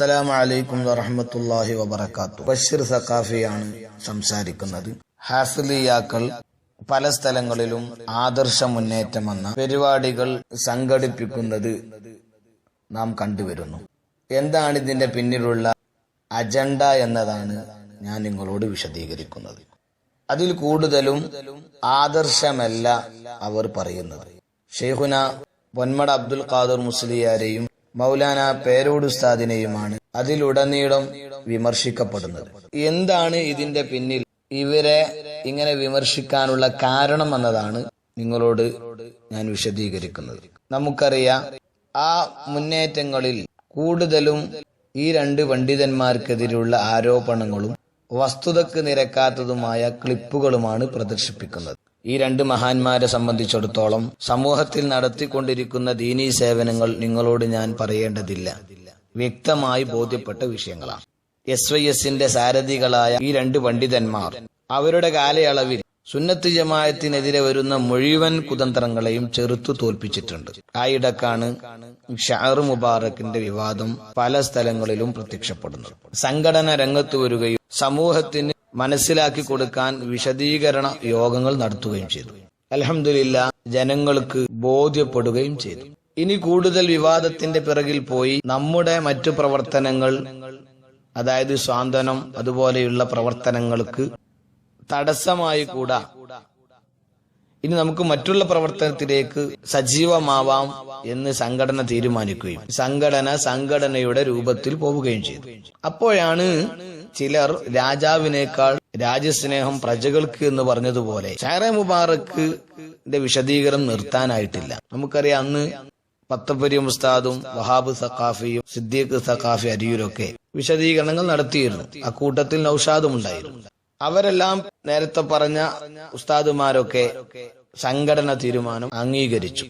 അസ്സലാമു അലൈക്കും വറഹമത്തല്ലാഹി വബർക്കാത്തു ബഷീർ സഖാഫിയാണ് സംസാരിക്കുന്നത്. ഹാഫിലിയാക്കൾ പല സ്ഥലങ്ങളിലും ആദർശ മുന്നേറ്റം എന്ന പരിപാടികൾ സംഘടിപ്പിക്കുന്നത് നാം കണ്ടുവരുന്നു. എന്താണ് ഇതിന്റെ പിന്നിലുള്ള അജണ്ട എന്നതാണ് ഞാൻ നിങ്ങളോട് വിശദീകരിക്കുന്നത്. അതിൽ കൂടുതലും ആദർശമല്ല അവർ പറയുന്നത്. ഷെയ്ഖുന പൊന്മട അബ്ദുൽ ഖാദർ മുസ്ലിയാരെയും മൗലാന പേരോട് ഉസ്താദിനെയുമാണ് അതിലുടനീളം വിമർശിക്കപ്പെടുന്നത്. എന്താണ് ഇതിന്റെ പിന്നിൽ? ഇവരെ ഇങ്ങനെ വിമർശിക്കാനുള്ള കാരണം എന്നതാണ് നിങ്ങളോട് ഞാൻ വിശദീകരിക്കുന്നത്. നമുക്കറിയാം ആ മുന്നേറ്റങ്ങളിൽ കൂടുതലും ഈ രണ്ട് പണ്ഡിതന്മാർക്കെതിരെയുള്ള ആരോപണങ്ങളും വസ്തുതക്ക് നിരക്കാത്തതുമായ ക്ലിപ്പുകളുമാണ് പ്രദർശിപ്പിക്കുന്നത്. ഈ രണ്ട് മഹാന്മാരെ സംബന്ധിച്ചിടത്തോളം സമൂഹത്തിൽ നടത്തിക്കൊണ്ടിരിക്കുന്ന ദീനീ സേവനങ്ങൾ നിങ്ങളോട് ഞാൻ പറയേണ്ടതില്ല. വ്യക്തമായി ബോധ്യപ്പെട്ട വിഷയങ്ങളാണ്. എസ് വൈ എസിന്റെ സാരഥികളായ ഈ രണ്ട് പണ്ഡിതന്മാർ അവരുടെ കാലയളവിൽ സുന്നത്ത് ജമായത്തിനെതിരെ വരുന്ന മുഴുവൻ കുതന്ത്രങ്ങളെയും ചെറുത്തു തോൽപ്പിച്ചിട്ടുണ്ട്. ആയിടക്കാണ് ഷാർ മുബാറക്കിന്റെ വിവാദം പല സ്ഥലങ്ങളിലും പ്രത്യക്ഷപ്പെടുന്നത്. സംഘടന രംഗത്ത് വരികയും സമൂഹത്തിന് മനസ്സിലാക്കി കൊടുക്കാൻ വിശദീകരണ യോഗങ്ങൾ നടത്തുകയും ചെയ്തു. അലഹമില്ല ജനങ്ങൾക്ക് ബോധ്യപ്പെടുകയും ചെയ്തു. ഇനി കൂടുതൽ വിവാദത്തിന്റെ പിറകിൽ പോയി നമ്മുടെ മറ്റു പ്രവർത്തനങ്ങൾ അതായത് സ്വാന്തനം അതുപോലെയുള്ള പ്രവർത്തനങ്ങൾക്ക് തടസ്സമായി കൂടാ. ഇനി നമുക്ക് മറ്റുള്ള പ്രവർത്തനത്തിലേക്ക് സജീവമാവാം എന്ന് സംഘടന തീരുമാനിക്കുകയും സംഘടന സംഘടനയുടെ രൂപത്തിൽ പോവുകയും ചെയ്തു. അപ്പോഴാണ് ചിലർ രാജാവിനേക്കാൾ രാജ്യസ്നേഹം പ്രജകൾക്ക് എന്ന് പറഞ്ഞതുപോലെ ഷാറെ മുബാറക്ക് വിശദീകരണം നിർത്താനായിട്ടില്ല. നമുക്കറിയാം അന്ന് പത്തപ്പരി ഉസ്താദും വഹാബ് സഖാഫിയും സിദ്ദീഖ് സഖാഫി അരിയൂരൊക്കെ വിശദീകരണങ്ങൾ നടത്തിയിരുന്നു. അക്കൂട്ടത്തിൽ നൌഷാദും ഉണ്ടായിരുന്നു. അവരെല്ലാം നേരത്തെ പറഞ്ഞ ഉസ്താദുമാരൊക്കെ സംഘടന തീരുമാനം അംഗീകരിച്ചു.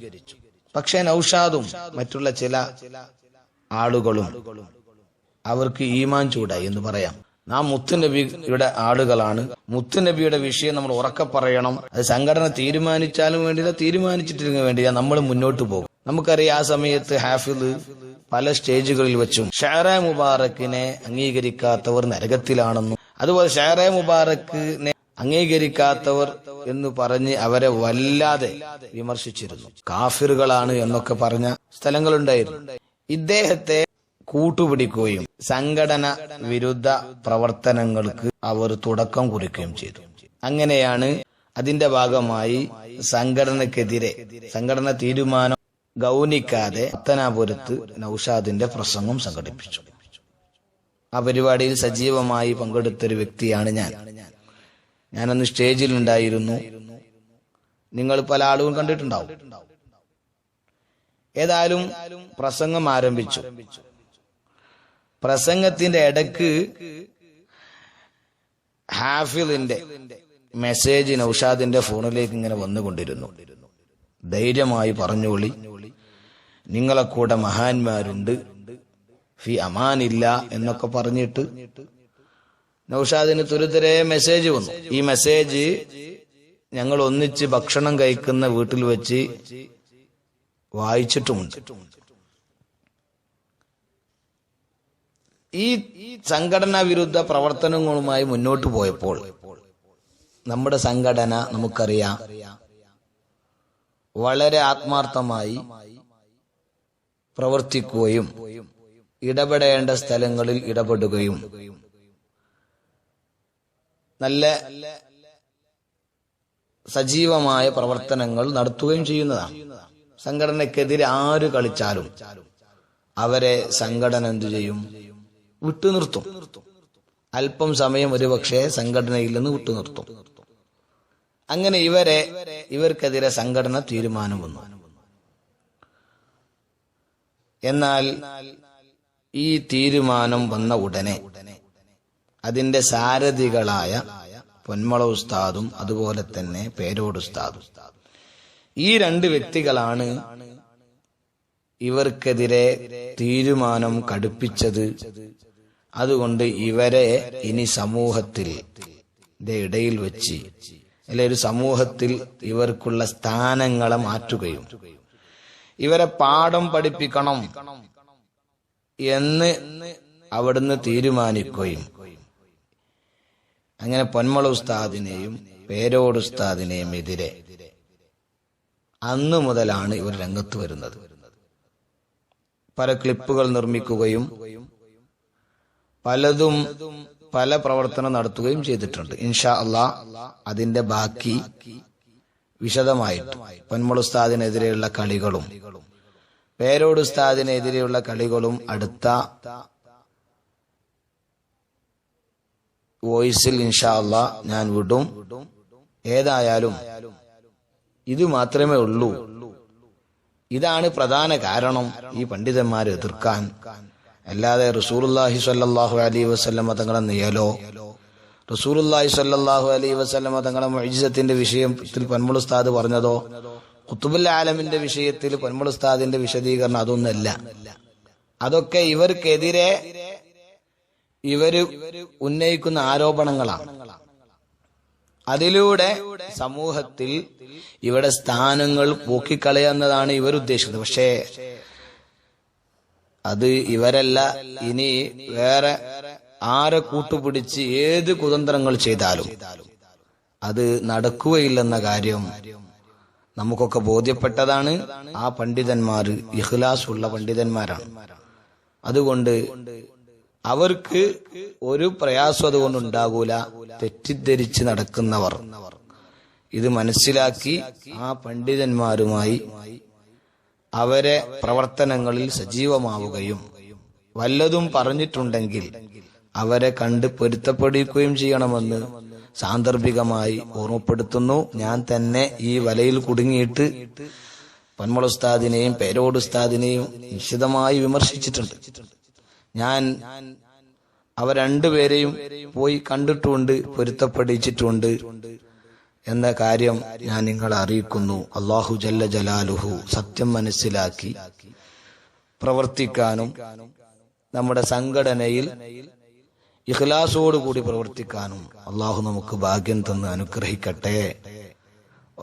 പക്ഷെ നൌഷാദും മറ്റുള്ള ചില ആളുകളും അവർക്ക് ഈമാൻ ചൂടായി എന്ന് പറയാം. നാം മുത്തുനബിയുടെ ആളുകളാണ്. മുത്തുനബിയുടെ വിഷയം നമ്മൾ ഉറക്കെ പറയണം. അത് സംഘടന തീരുമാനിച്ചാലും വേണ്ടില്ല തീരുമാനിച്ചിട്ടില്ലെങ്കിൽ വേണ്ടില്ല നമ്മൾ മുന്നോട്ട് പോകും. നമുക്കറിയാം ആ സമയത്ത് ഹാഫിദ് പല സ്റ്റേജുകളിൽ വെച്ചും ഷാര മുബാറക്കിനെ അംഗീകരിക്കാത്തവർ നരകത്തിലാണെന്നും അതുപോലെ ഷാറെ മുബാറക്ക് അംഗീകരിക്കാത്തവർ എന്ന് പറഞ്ഞ് അവരെ വല്ലാതെ വിമർശിച്ചിരുന്നു. കാഫിറുകളാണ് എന്നൊക്കെ പറഞ്ഞ സ്ഥലങ്ങളുണ്ടായിരുന്നു. ഇദ്ദേഹത്തെ കൂട്ടുപിടിക്കുകയും സംഘടന വിരുദ്ധ പ്രവർത്തനങ്ങൾക്ക് അവർ തുടക്കം കുറിക്കുകയും ചെയ്തു. അങ്ങനെയാണ് അതിന്റെ ഭാഗമായി സംഘടനക്കെതിരെ സംഘടന തീരുമാനം ഗൗനിക്കാതെ പത്തനാപുരത്ത് നൌഷാദിന്റെ പ്രസംഗം സംഘടിപ്പിച്ചു. ആ പരിപാടിയിൽ സജീവമായി പങ്കെടുത്തൊരു വ്യക്തിയാണ് ഞാൻ. ഞാനന്ന് സ്റ്റേജിൽ ഉണ്ടായിരുന്നു നിങ്ങൾ പല ആളുകളും കണ്ടിട്ടുണ്ടാവും. ഏതായാലും പ്രസംഗം ആരംഭിച്ചു. പ്രസംഗത്തിന്റെ ഇടയ്ക്ക് ഹാഫിലിന്റെ മെസ്സേജ് നൌഷാദിന്റെ ഫോണിലേക്ക് ഇങ്ങനെ വന്നുകൊണ്ടിരുന്നു. ധൈര്യമായി പറഞ്ഞോളി നിങ്ങളെ കൂടെ മഹാന്മാരുണ്ട്. ഫി അമാനില്ല എന്നൊക്കെ പറഞ്ഞിട്ട് നൌഷാദിന് തുരുത്തരെ മെസ്സേജ് വന്നു. ഈ മെസ്സേജ് ഞങ്ങൾ ഒന്നിച്ച് ഭക്ഷണം കഴിക്കുന്ന വീട്ടിൽ വെച്ച് വായിച്ചിട്ടുമുണ്ട്. ഈ സംഘടനാ വിരുദ്ധ പ്രവർത്തനങ്ങളുമായി മുന്നോട്ട് പോയപ്പോൾ നമ്മുടെ സംഘടന നമുക്കറിയാം വളരെ ആത്മാർത്ഥമായി പ്രവർത്തിക്കുകയും ഇടപെടേണ്ട സ്ഥലങ്ങളിൽ ഇടപെടുകയും. നല്ല സജീവമായ പ്രവർത്തനങ്ങൾ നടത്തുകയും ചെയ്യുന്നതാണ്. സംഘടനക്കെതിരെ ആര് കളിച്ചാലും അവരെ സംഘടന എന്തു ചെയ്യും? വിട്ടുനിർത്തും. അല്പം സമയം ഒരുപക്ഷെ സംഘടനയിൽ നിന്ന് വിട്ടുനിർത്തും. അങ്ങനെ ഇവരെ ഇവർക്കെതിരെ സംഘടന തീരുമാനം വന്നു. എന്നാൽ ഈ തീരുമാനം വന്ന ഉടനെ അതിന്റെ സാരഥികളായ പൊന്മള ഉസ്താദും അതുപോലെ തന്നെ പേരോട് ഉസ്താദും. ഈ രണ്ട് വ്യക്തികളാണ് ഇവർക്കെതിരെ തീരുമാനം കടുപ്പിച്ചത്. അതുകൊണ്ട് ഇവരെ ഇനി സമൂഹത്തിൽ ഇടയിൽ വെച്ച് അല്ലെ ഒരു സമൂഹത്തിൽ ഇവർക്കുള്ള സ്ഥാനങ്ങളെ മാറ്റുകയും ഇവരെ പാഠം പഠിപ്പിക്കണം എന്ന് അവിടുന്ന് തീരുമാനിക്കുകയും. അങ്ങനെ പൊന്മള ഉസ്താദിനെയും പേരോട് ഉസ്താദിനെയും എതിരെ അന്നു മുതലാണ് ഇവർ രംഗത്ത് വരുന്നത്. പല ക്ലിപ്പുകൾ നിർമ്മിക്കുകയും പലതും പല പ്രവർത്തനം നടത്തുകയും ചെയ്തിട്ടുണ്ട്. ഇൻഷാ അള്ളാ അതിന്റെ ബാക്കി വിശദമായിട്ട് പൊന്മള ഉസ്താദിനെതിരെയുള്ള കളികളും പേരോട് ഉസ്താദിനെതിരെയുള്ള കളികളും അടുത്ത വോയിസിൽ ഇൻഷാ അള്ളാ ഞാൻ വിടും. ഏതായാലും ഇത് മാത്രമേ ഉള്ളൂ. ഇതാണ് പ്രധാന കാരണം ഈ പണ്ഡിതന്മാരെ എതിർക്കാൻ. അല്ലാതെ റസൂലുല്ലാഹി സല്ലാഹു അലൈ വസല്ലമ തങ്ങളെ നിയലോ റസൂലുല്ലാഹി സല്ലാഹു അലൈ വസ്ലം തങ്ങളെ മൊയ്ജിസത്തിന്റെ വിഷയത്തിൽ പൊന്മുൾ ഉസ്താദ് പറഞ്ഞതോ? കുത്തുബുൽ ആലമിന്റെ വിഷയത്തിൽ പൊന്മുളുസ്താദിന്റെ വിശദീകരണം അതൊന്നല്ല അതൊക്കെ ഇവർക്കെതിരെ ഇവർ ഉന്നയിക്കുന്ന ആരോപണങ്ങളാണ്. അതിലൂടെ സമൂഹത്തിൽ ഇവിടെ സ്ഥാനങ്ങൾ പോക്കിക്കളയുന്നതാണ് ഇവർ ഉദ്ദേശിക്കുന്നത് പക്ഷേ അത് ഇവരല്ല. ഇനി വേറെ ആരെ കൂട്ടുപിടിച്ച് ഏത് കുതന്ത്രങ്ങൾ ചെയ്താലും അത് നടക്കുകയില്ലെന്ന കാര്യം നമുക്കൊക്കെ ബോധ്യപ്പെട്ടതാണ് ആ പണ്ഡിതന്മാർ ഇഖ്ലാസ് ഉള്ള പണ്ഡിതന്മാരാണ്. അതുകൊണ്ട് അവർക്ക് ഒരു പ്രയാസം അതുകൊണ്ട് ഉണ്ടാകൂല തെറ്റിദ്ധരിച്ച് നടക്കുന്നവർ. ഇത് മനസ്സിലാക്കി ആ പണ്ഡിതന്മാരുമായി അവരെ പ്രവർത്തനങ്ങളിൽ സജീവമാവുകയും വല്ലതും പറഞ്ഞിട്ടുണ്ടെങ്കിൽ അവരെ കണ്ട് പൊരുത്തപ്പെടുകയും ചെയ്യണമെന്ന് സാന്ദർഭികമായി ഓർമ്മപ്പെടുത്തുന്നു. ഞാൻ തന്നെ ഈ വലയിൽ കുടുങ്ങിയിട്ട് പന്മള ഉസ്താദിനെയും പേരോട് ഉസ്താദിനെയും നിശ്ചിതമായി വിമർശിച്ചിട്ടുണ്ട്. ഞാൻ അവ രണ്ടുപേരെയും പോയി കണ്ടിട്ടുണ്ട് പൊരുത്തപ്പെടിച്ചിട്ടുണ്ട് എന്ന കാര്യം ഞാൻ നിങ്ങളെ അറിയിക്കുന്നു. അള്ളാഹു ജല്ല ജലാലുഹു സത്യം മനസ്സിലാക്കി പ്രവർത്തിക്കാനും നമ്മുടെ സംഘടനയിൽ ഇഖ്ലാസോടുകൂടി പ്രവർത്തിക്കാനും അള്ളാഹു നമുക്ക് ഭാഗ്യം തന്ന് അനുഗ്രഹിക്കട്ടെ.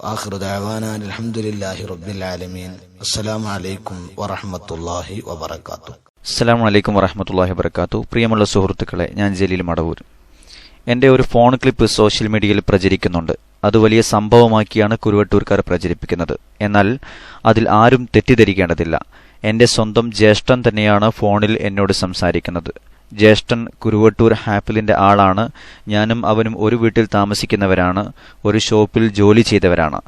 അലഹമുല്ലാഹി റബ്ബിൽ ആലമീൻ. അസ്സലാമു അലൈക്കും വറഹമത്തല്ലാഹി വബർക്കാത്തു അസ്സലാമു അലൈക്കും വറഹമത്തല്ലാഹി വബർക്കാത്തു പ്രിയമുള്ള സുഹൃത്തുക്കളെ ഞാൻ ജലീൽ മടവൂർ. എന്റെ ഒരു ഫോൺ ക്ലിപ്പ് സോഷ്യൽ മീഡിയയിൽ പ്രചരിക്കുന്നുണ്ട്. അത് വലിയ സംഭവമാക്കിയാണ് കുരുവട്ടൂർക്കാർ പ്രചരിപ്പിക്കുന്നത്. എന്നാൽ അതിൽ ആരും തെറ്റിദ്ധരിക്കേണ്ടതില്ല. എന്റെ സ്വന്തം ജ്യേഷ്ഠൻ തന്നെയാണ് ഫോണിൽ എന്നോട് സംസാരിക്കുന്നത്. ജ്യേഷ്ഠൻ കുരുവട്ടൂർ ഹാപ്പിലിന്റെ ആളാണ്. ഞാനും അവനും ഒരു വീട്ടിൽ താമസിക്കുന്നവരാണ്. ഒരു ഷോപ്പിൽ ജോലി ചെയ്തവരാണ്.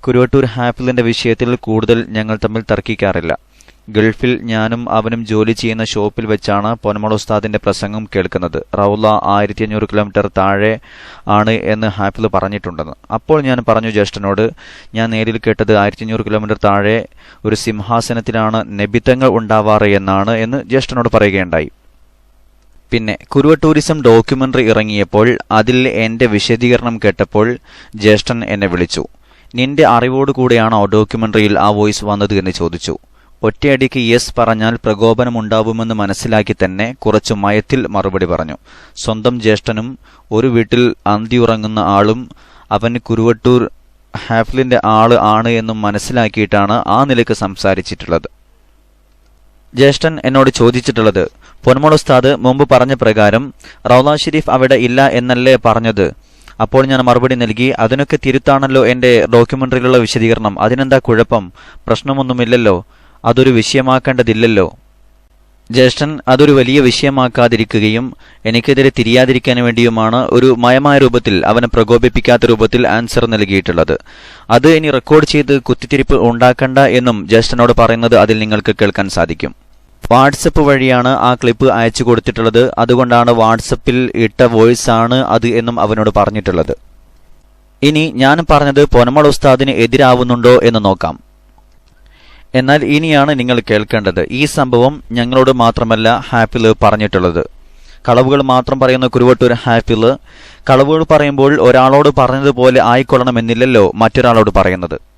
കുരുവട്ടൂർ ഹാപ്പിലിന്റെ വിഷയത്തിൽ കൂടുതൽ ഞങ്ങൾ തമ്മിൽ തർക്കിക്കാറില്ല. ഗൾഫിൽ ഞാനും അവനും ജോലി ചെയ്യുന്ന ഷോപ്പിൽ വെച്ചാണ് പൊന്മള ഉസ്താദിന്റെ പ്രസംഗം കേൾക്കുന്നത്. റൌല ആയിരത്തി അഞ്ഞൂറ് കിലോമീറ്റർ താഴെ ആണ് എന്ന് ഹാപ്പിൽ പറഞ്ഞിട്ടുണ്ടെന്ന്. അപ്പോൾ ഞാൻ പറഞ്ഞു ജ്യേഷ്ഠനോട് ഞാൻ നേരിൽ കേട്ടത് ആയിരത്തി അഞ്ഞൂറ് കിലോമീറ്റർ താഴെ ഒരു സിംഹാസനത്തിലാണ് നബിത്തങ്ങൾ ഉണ്ടാവാറ് എന്നാണ് എന്ന് ജ്യേഷ്ഠനോട് പറയുകയുണ്ടായി. പിന്നെ കുരുവ ടൂറിസം ഡോക്യുമെന്ററി ഇറങ്ങിയപ്പോൾ അതിൽ എന്റെ വിശദീകരണം കേട്ടപ്പോൾ ജ്യേഷ്ഠൻ എന്നെ വിളിച്ചു. നിന്റെ അറിവോടുകൂടെയാണോ ഡോക്യുമെന്ററിയിൽ ആ വോയിസ് വന്നത്? എന്ന് ചോദിച്ചു. ഒറ്റയടിക്ക് യെസ് പറഞ്ഞാൽ പ്രകോപനമുണ്ടാവുമെന്ന് മനസ്സിലാക്കി തന്നെ കുറച്ചു മയത്തിൽ മറുപടി പറഞ്ഞു. സ്വന്തം ജ്യേഷ്ഠനും ഒരു വീട്ടിൽ അന്തിയുറങ്ങുന്ന ആളും അവൻ കുരുവട്ടൂർ ഹാഫ്ലിന്റെ ആൾ ആണ് എന്നും മനസ്സിലാക്കിയിട്ടാണ് ആ നിലയ്ക്ക് സംസാരിച്ചിട്ടുള്ളത്. ജ്യേഷ്ഠൻ എന്നോട് ചോദിച്ചിട്ടുള്ളത് പൊന്മോൾ ഉസ്താദ് മുമ്പ് പറഞ്ഞ പ്രകാരം റൗല ഷെരീഫ് അവിടെ ഇല്ല എന്നല്ലേ പറഞ്ഞത്? അപ്പോൾ ഞാൻ മറുപടി നൽകി അതിനൊക്കെ തിരുത്താണല്ലോ എന്റെ ഡോക്യുമെന്ററിയിലുള്ള വിശദീകരണം. അതിനെന്താ കുഴപ്പം? പ്രശ്നമൊന്നുമില്ലല്ലോ. അതൊരു വിഷയമാക്കേണ്ടതില്ലല്ലോ. ജ്യേഷ്ഠൻ അതൊരു വലിയ വിഷയമാക്കാതിരിക്കുകയും എനിക്കെതിരെ തിരിയാതിരിക്കാൻ വേണ്ടിയുമാണ് ഒരു മയമായ രൂപത്തിൽ അവനെ പ്രകോപിപ്പിക്കാത്ത രൂപത്തിൽ ആൻസർ നൽകിയിട്ടുള്ളത്. അത് ഇനി റെക്കോർഡ് ചെയ്ത് കുത്തിത്തിരിപ്പ് ഉണ്ടാക്കണ്ട എന്നും ജ്യേഷ്ഠനോട് പറയുന്നത് അതിൽ നിങ്ങൾക്ക് കേൾക്കാൻ സാധിക്കും. വാട്സപ്പ് വഴിയാണ് ആ ക്ലിപ്പ് അയച്ചു കൊടുത്തിട്ടുള്ളത്. അതുകൊണ്ടാണ് വാട്സപ്പിൽ ഇട്ട വോയിസ് ആണ് അത് എന്നും അവനോട് പറഞ്ഞിട്ടുള്ളത്. ഇനി ഞാൻ പറഞ്ഞത് പൊനമൾ ഉസ്താദിന് എതിരാവുന്നുണ്ടോ എന്ന് നോക്കാം. എന്നാൽ ഇനിയാണ് നിങ്ങൾ കേൾക്കേണ്ടത്. ഈ സംഭവം ഞങ്ങളോട് മാത്രമല്ല ഹാപ്പിൽ പറഞ്ഞിട്ടുള്ളത്. കളവുകൾ മാത്രം പറയുന്ന കുരുവട്ടൂർ ഹാപ്പിൽ കളവുകൾ പറയുമ്പോൾ ഒരാളോട് പറഞ്ഞതുപോലെ ആയിക്കൊള്ളണമെന്നില്ലല്ലോ മറ്റൊരാളോട് പറയുന്നത്.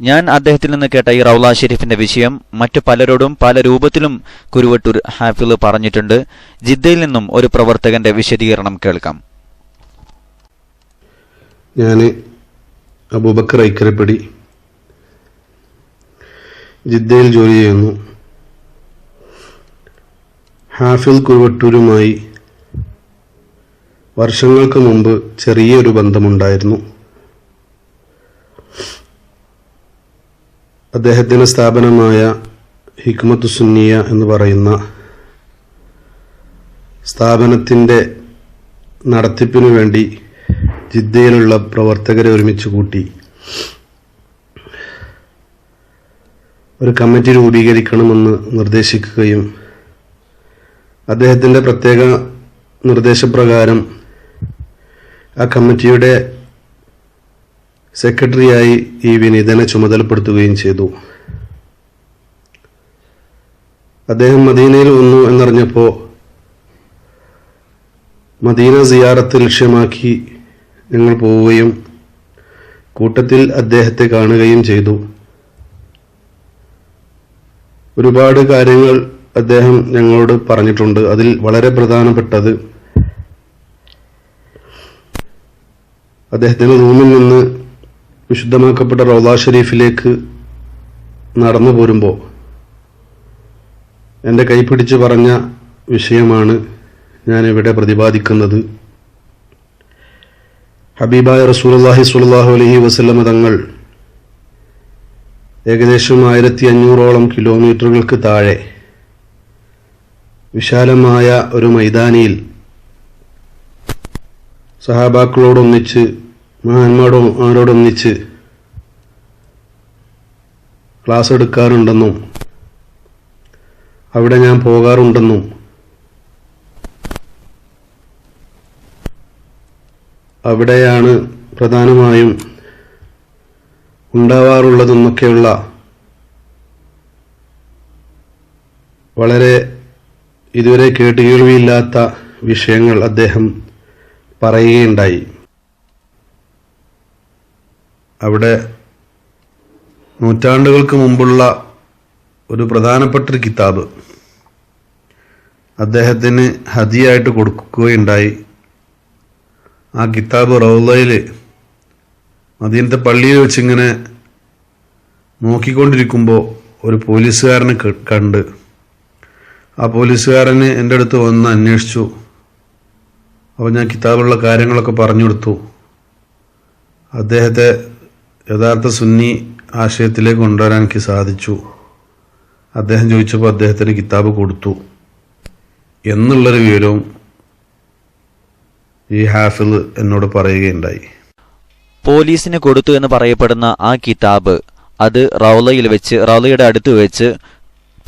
ഞാൻ അദ്ദേഹത്തിൽ നിന്ന് കേട്ട ഈ റൗല ഷെരീഫിന്റെ വിഷയം മറ്റു പലരോടും പല രൂപത്തിലും കുരുവട്ടൂർ ഹാഫിൽ പറഞ്ഞിട്ടുണ്ട്. ജിദ്ദയിൽ നിന്നും ഒരു പ്രവർത്തകന്റെ വിശദീകരണം കേൾക്കാം. ഞാൻ അബൂബക്കർ ഐക്കരപ്പടി ജിദ്ദയിൽ ജോലി ചെയ്യുന്നു. ഹാഫിൽ കുരുവട്ടൂരുമായി വർഷങ്ങൾക്ക് മുമ്പ് ചെറിയൊരു ബന്ധമുണ്ടായിരുന്നു. അദ്ദേഹത്തിന്റെ സ്ഥാപനമായ ഹിക്മത്ത് സുന്നിയ എന്ന് പറയുന്ന സ്ഥാപനത്തിന്റെ നടത്തിപ്പിനു വേണ്ടി ജിദ്ദയിലുള്ള പ്രവർത്തകരെ ഒരുമിച്ച് കൂട്ടി. ഒരു കമ്മിറ്റി രൂപീകരിക്കണമെന്ന് നിർദ്ദേശിക്കുകയും അദ്ദേഹത്തിന്റെ പ്രത്യേക നിർദ്ദേശപ്രകാരം ആ കമ്മിറ്റിയുടെ സെക്രട്ടറിയായി ഈ വിനീതനെ ചുമതലപ്പെടുത്തുകയും ചെയ്തു. അദ്ദേഹം മദീനയിൽ വന്നു എന്നറിഞ്ഞപ്പോൾ മദീന സിയാറത്ത് ലക്ഷ്യമാക്കി ഞങ്ങൾ പോവുകയും കൂട്ടത്തിൽ അദ്ദേഹത്തെ കാണുകയും ചെയ്തു. ഒരുപാട് കാര്യങ്ങൾ അദ്ദേഹം ഞങ്ങളോട് പറഞ്ഞിട്ടുണ്ട്. അതിൽ വളരെ പ്രധാനപ്പെട്ടത് അദ്ദേഹത്തിന്റെ റൂമിൽ നിന്ന് വിശുദ്ധമാക്കപ്പെട്ട റൗദ ഷെരീഫിലേക്ക് നടന്നു പോരുമ്പോൾ എന്റെ കൈപിടിച്ച് പറഞ്ഞ വിഷയമാണ് ഞാൻ ഇവിടെ പ്രതിപാദിക്കുന്നത്. ഹബീബായ റസൂലുള്ളാഹി സ്വല്ലല്ലാഹു അലഹി വസ്ലമ തങ്ങൾ ഏകദേശം ആയിരത്തി അഞ്ഞൂറോളം കിലോമീറ്ററുകൾക്ക് താഴെ വിശാലമായ ഒരു മൈതാനിയിൽ സഹാബാക്കളോടൊന്നിച്ച് മഹാന്മാരോടൊന്നിച്ച് ക്ലാസ് എടുക്കാറുണ്ടെന്നും അവിടെ ഞാൻ പോകാറുണ്ടെന്നും അവിടെയാണ് പ്രധാനമായും ഉണ്ടാവാറുള്ളതെന്നൊക്കെയുള്ള വളരെ ഇതുവരെ കേട്ടുകേൾവിയില്ലാത്ത വിഷയങ്ങൾ അദ്ദേഹം പറയുകയുണ്ടായി. അവിടെ നൂറ്റാണ്ടുകൾക്ക് മുമ്പുള്ള ഒരു പ്രധാനപ്പെട്ട ഒരു കിതാബ് അദ്ദേഹത്തിന് ഹദിയായിട്ട് കൊടുക്കുകയുണ്ടായി. ആ കിതാബ് റൗലയിൽ മദീനത്തെ പള്ളിയിൽ വെച്ചിങ്ങനെ നോക്കിക്കൊണ്ടിരിക്കുമ്പോൾ ഒരു പോലീസുകാരനെ കണ്ട്. ആ പോലീസുകാരന് എന്റെ അടുത്ത് വന്ന് അന്വേഷിച്ചു. അപ്പോൾ ഞാൻ കിതാബുള്ള കാര്യങ്ങളൊക്കെ പറഞ്ഞു കൊടുത്തു. അദ്ദേഹത്തെ യഥാർത്ഥ സുന്നി ആശയത്തിലേക്ക് കൊണ്ടുവരാൻ എനിക്ക് സാധിച്ചു. അദ്ദേഹം ചോദിച്ചപ്പോൾ അദ്ദേഹത്തിന് കിതാബ് കൊടുത്തു. എന്നുള്ളൊരു വിവരവും ഈ ഹാഫിൽ എന്നോട് പറയുകയുണ്ടായി. പോലീസിന് കൊടുത്തു എന്ന് പറയപ്പെടുന്ന ആ കിതാബ് അത് റൗലയിൽ വെച്ച് റൗലയുടെ അടുത്ത് വെച്ച്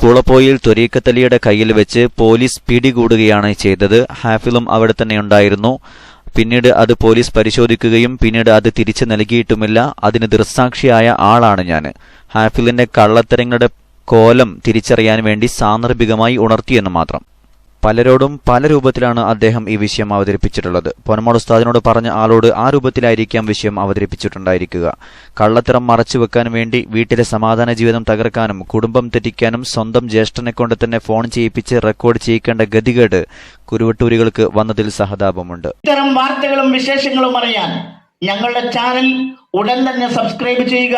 പുളപ്പോയിൽ ത്വരീക്കത്തലിയുടെ കയ്യിൽ വെച്ച് പോലീസ് പിടികൂടുകയാണ് ചെയ്തത്. ഹാഫിലും അവിടെ തന്നെ ഉണ്ടായിരുന്നു. പിന്നീട് അത് പോലീസ് പരിശോധിക്കുകയും പിന്നീട് അത് തിരിച്ചു നൽകിയിട്ടുമില്ല. അതിന് ദൃസാക്ഷിയായ ആളാണ് ഞാൻ. ഹാഫിലിന്റെ കള്ളത്തരങ്ങളുടെ കോലം തിരിച്ചറിയാൻ വേണ്ടി സാന്ദർഭികമായി ഉണർത്തിയെന്ന് മാത്രം. പലരോടും പല രൂപത്തിലാണ് അദ്ദേഹം ഈ വിഷയം അവതരിപ്പിച്ചിട്ടുള്ളത്. പൊന്നമോട് ഉസ്താദിനോട് പറഞ്ഞ ആളോട് ആ രൂപത്തിലായിരിക്കാം വിഷയം അവതരിപ്പിച്ചിട്ടുണ്ടായിരിക്കുക. കള്ളത്തരം മറച്ചു വെക്കാൻ വേണ്ടി വീട്ടിലെ സമാധാന ജീവിതം തകർക്കാനും കുടുംബം തെറ്റിക്കാനും സ്വന്തം ജ്യേഷ്ഠനെ കൊണ്ട് തന്നെ ഫോൺ ചെയ്യിപ്പിച്ച് റെക്കോർഡ് ചെയ്യിക്കേണ്ട ഗതികേട് കുരുവട്ടൂരികൾക്ക് വന്നതിൽ സഹതാപമുണ്ട്. ഇത്തരം വാർത്തകളും വിശേഷങ്ങളും അറിയാൻ ഞങ്ങളുടെ ചാനൽ ഉടൻ തന്നെ സബ്സ്ക്രൈബ് ചെയ്യുക.